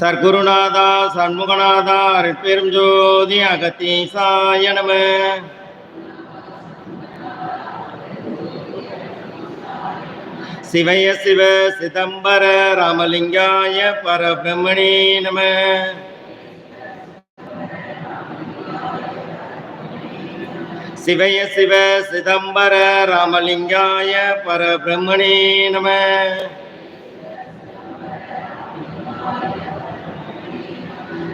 சர்க்குருநாதா சண்முகநாதா அருட்பெரும் ஜோதி அகத்தீசாய நம. சிவய சிவ சிதம்பர ராமலிங்காய பரபிரம்மணே நம. சிவய சிவ சிதம்பர ராமலிங்காய பரபிரமணே நம.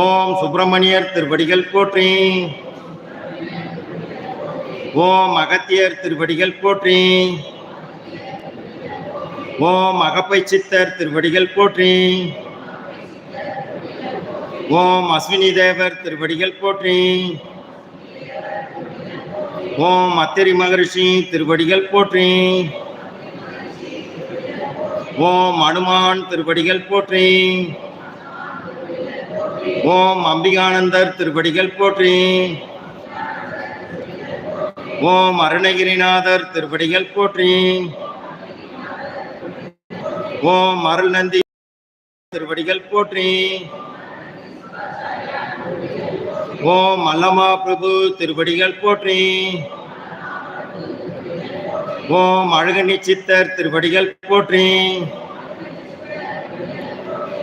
ஓம் சுப்பிரமணியர் திருவடிகள் போற்றி. ஓம் அகத்தியர் திருவடிகள் போற்றி. ஓம் அகப்பை சித்தர் திருவடிகள் போற்றி. ஓம் அஸ்வினி தேவர் திருவடிகள் போற்றி. ஓம் அத்திரி மகரிஷி திருவடிகள் போற்றி. ஓம் அனுமான் திருவடிகள் போற்றி. ஓம் அம்பிகானந்தர் திருப்படிகள் போற்றி. ஓம் அருணகிரிநாதர் திருப்படிகள் போற்றி. ஓம் அருள் நந்தி திருப்படிகள் போற்றி. ஓம் அல்லமா பிரபு திருப்படிகள் போற்றி. ஓம் அழகனி சித்தர் திருப்படிகள் போற்றி.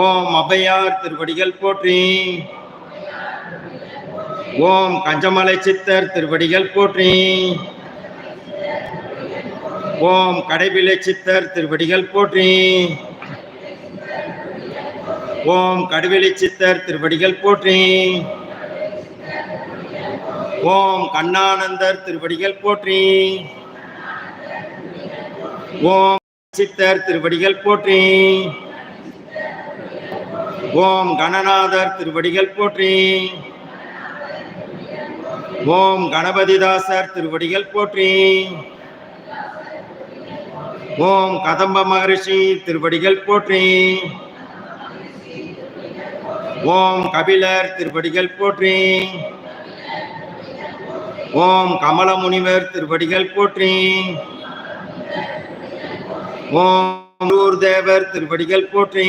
ஓம் அபையார் திருவடிகள் போற்றி. ஓம் கஞ்சமலை சித்தர் திருவடிகள் போற்றி. ஓம் கடைபிலை சித்தர் திருவடிகள் போற்றி. ஓம் கடுவெளி சித்தர் திருவடிகள் போற்றி. ஓம் கண்ணானந்தர் திருவடிகள் போற்றி. ஓம் சித்தர் திருவடிகள் போற்றி. ஓம் கணநாதர் திருவடிகள் போற்றி. ஓம் கணபதிதாசர் திருவடிகள் போற்றி. ஓம் கதம்ப மகரிஷி திருவடிகள் போற்றி. ஓம் கபிலர் திருவடிகள் போற்றி. ஓம் கமல முனிவர் திருவடிகள் போற்றி. ஓம் தேவர் திருவடிகள் போற்றி.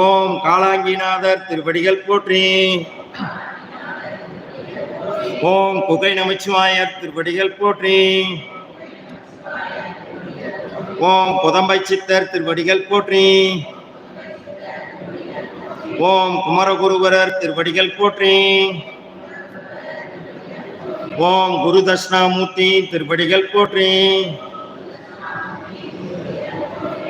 ஓம் காலாங்கிநாதர் திருவடிகள் போற்றி. ஓம் குகை நமச்சிவாயர் திருப்படிகள் போற்றி. ஓம் புதம்பை சித்தர் திருவடிகள் போற்றி. ஓம் குமரகுருவரர் திருவடிகள் போற்றி. ஓம் குரு தட்சிணாமூர்த்தி திருவடிகள் போற்றி.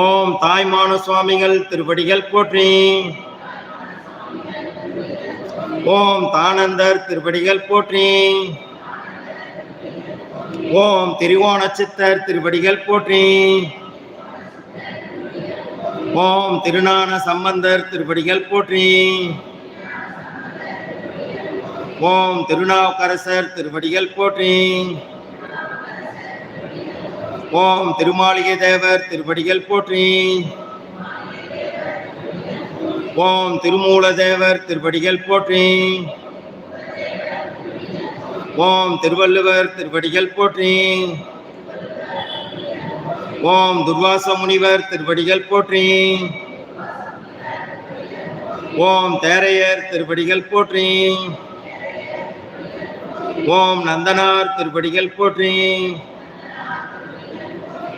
ஓம் தாய்மான சுவாமிகள் திருவடிகள் போற்றி. ஓம் தானந்தர் திருவடிகள் போற்றி. ஓம் திரிவோணச்சித்தர் திருவடிகள் போற்றி. ஓம் திருநான சம்பந்தர் திருவடிகள் போற்றி. ஓம் திருநாவுக்கரசர் திருவடிகள் போற்றி. ஓம் திருமாளிகை தேவர் திருப்படிகள் போற்றி. ஓம் திருமூல தேவர் திருப்படிகள் போற்றி. ஓம் திருவள்ளுவர் திருப்படிகள் போற்றி. ஓம் துர்வாச முனிவர் திருப்படிகள் போற்றி. ஓம் தேரையர் திருப்படிகள் போற்றி. ஓம் நந்தனார் திருப்படிகள் போற்றி.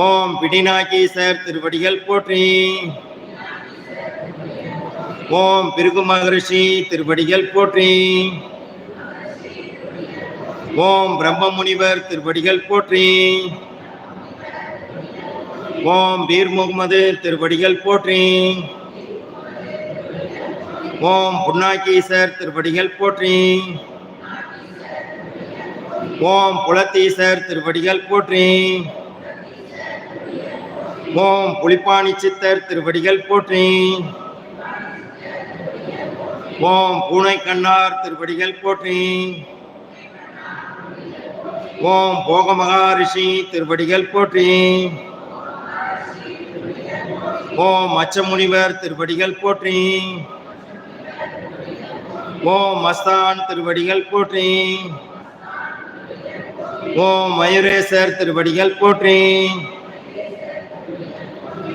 ஓம் பிடிநாகீசர் திருவடிகள் போற்றி. ஓம் பிருகு மகரிஷி திருவடிகள் போற்றி. ஓம் பிரம்ம முனிவர் திருவடிகள் போற்றி. ஓம் பீர் முகமது திருவடிகள் போற்றி. ஓம் புன்னாக்கீசர் திருவடிகள் போற்றி. ஓம் புலத்தீசர் திருவடிகள் போற்றி. ஓம் புலிப்பாணி சித்தர் திருவடிகள் போற்றி. ஓம் பூனை கண்ணார் திருவடிகள் போற்றி. ஓம் போக மகாரிஷி திருவடிகள் போற்றி. ஓம் அச்சமுனிவர் திருவடிகள் போற்றி. ஓம் மஸ்தான் திருவடிகள் போற்றி. ஓம் மயூரேசர் திருவடிகள் போற்றி.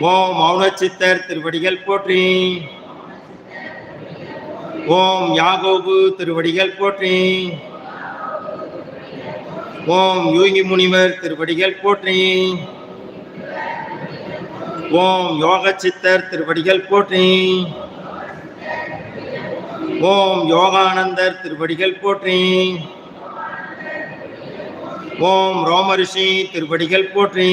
ஓம் மௌனச்சித்தர் திருவடிகள் போற்றி. ஓம் யாகோபு திருவடிகள் போற்றி. ஓம் யூகி முனிவர் திருவடிகள் போற்றி. ஓம் யோக சித்தர் திருவடிகள் போற்றி. ஓம் யோகானந்தர் திருவடிகள் போற்றி. ஓம் ரோமரிஷி திருவடிகள் போற்றி.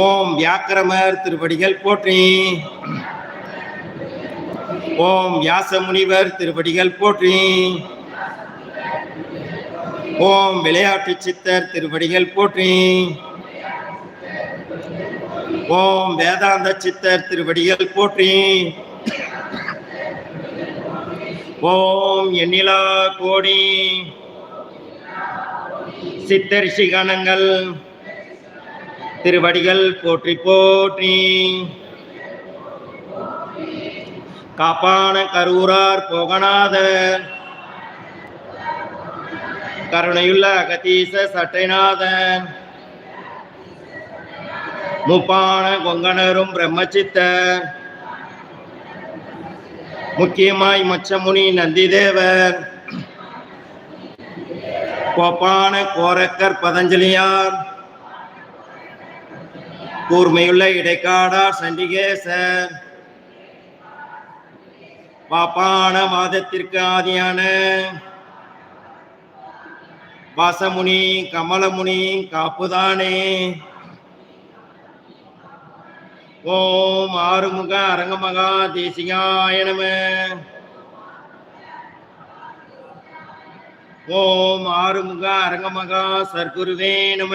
ஓம் வியாக்கிரமர் திருப்படிகள் போற்றி. ஓம் வியாச முனிவர் திருப்படிகள் போற்றி. ஓம் விளையாட்டு சித்தர் திருப்படிகள் போற்றி. ஓம் வேதாந்த சித்தர் திருவடிகள் போற்றி. ஓம் எண்ணிலா கோடி. சித்தரிஷி கணங்கள். திருவடிகள் போற்றி போற்றி. காப்பான கரூரார் போகநாத கருணையுள்ள அகதீச சட்டைநாதன். முப்பான கொங்கணரும் பிரம்மச்சித்த முக்கியமாய் மச்சமுனி நந்திதேவர். கோப்பான கோரக்கர் பதஞ்சலியார். கூர்மையுள்ள இடைக்காடார் சண்டிகேசர். பாப்பான வாதத்திற்கு ஆதியான வாசமுனி கமலமுனி காப்புதானே. ஓம் ஆறுமுக அரங்கமகா தேசிகாய நம. ஓம் ஆறுமுக அரங்கமகா சர்க்குருவே நம.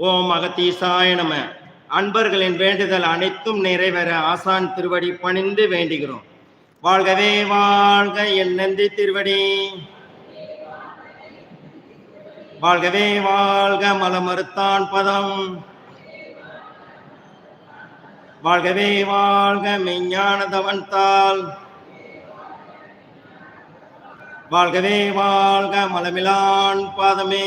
ஓம் அகத்தீசாய நம. அன்பர்களின் வேண்டுதல் அனைத்தும் நிறைவேற ஆசான் திருவடி பணிந்து வேண்டுகிறோம். வாழ்கவே வாழ்க என் நந்தி திருவடி. வாழ்கவே வாழ்க மலமறுத்தான் பதம். வாழ்கவே வாழ்க மெஞ்ஞானதவன் தாள் வாழ்கவே வாழ்க மலமிலான் பாதமே.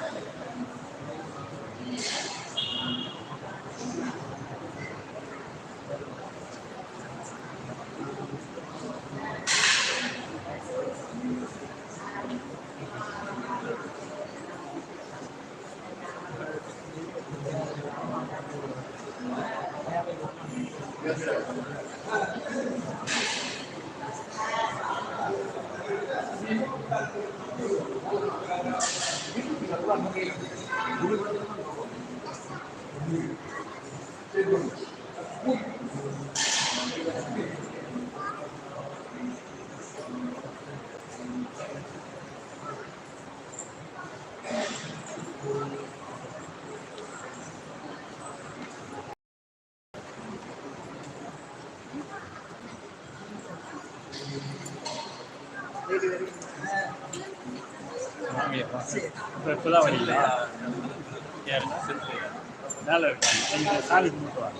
இப்போ இப்போதான் வரீங்களா ஏன் மேலே இருக்காங்க. சாமி கும்பிட்டு வாங்க.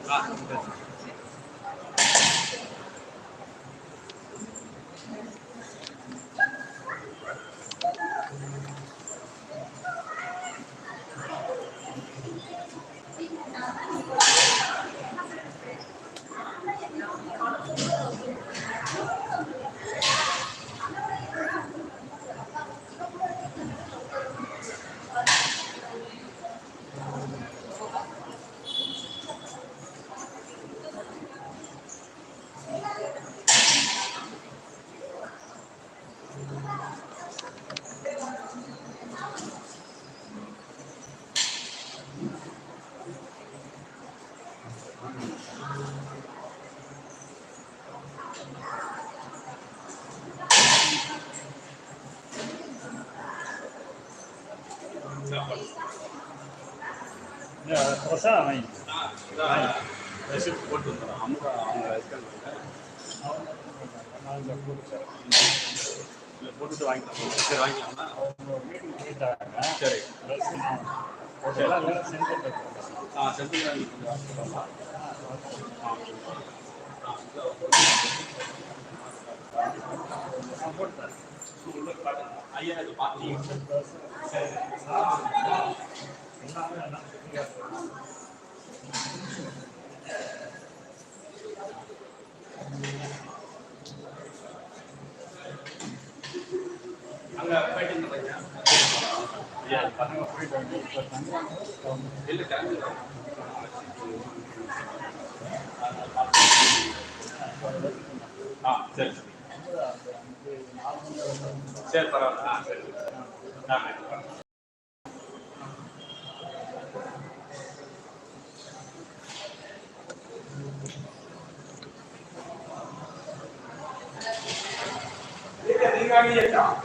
தான் வாங்கி. போட்டு அவங்க அவங்க போட்டுட்டு வாங்கிக்கலாம் சரி. அவங்க சரி எல்லாம் ஆ செந்தில் ஐயா இது அங்கே போயிட்டு இருந்தீங்க நாங்கள் போயிட்டு வந்து இல்லை கிளம்பி ஆ சரி. சரி பரவாயில்ல. ஆ சரி. का भी देता हूँ